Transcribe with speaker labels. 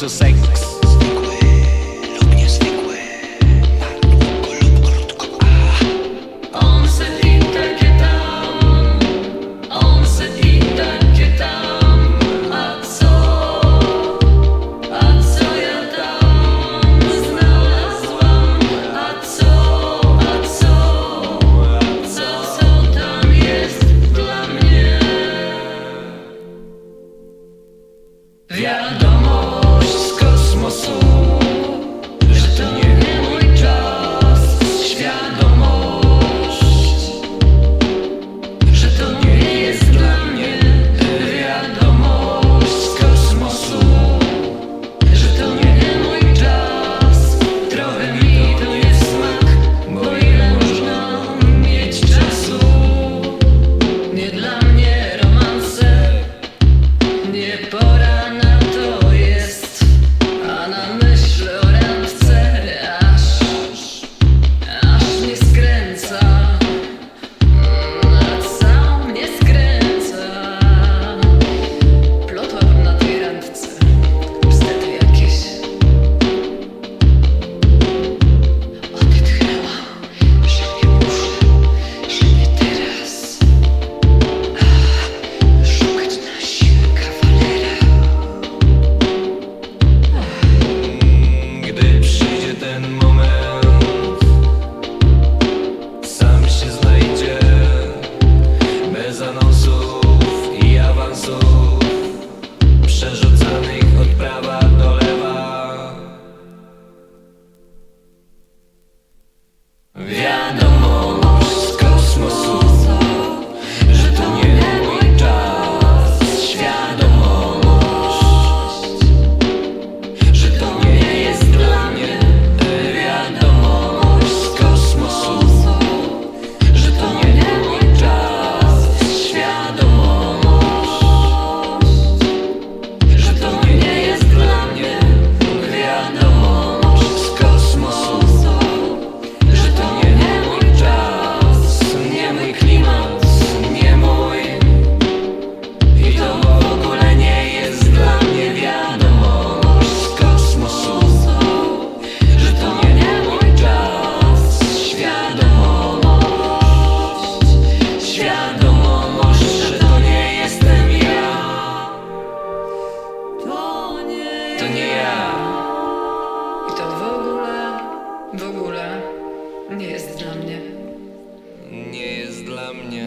Speaker 1: bardzo seks Zwykły
Speaker 2: A On i takie tam On tam A co? A co ja tam? A co? A co?
Speaker 1: Co? Co tam
Speaker 2: jest dla mnie? nie jest dla mnie.
Speaker 1: Nie jest dla mnie.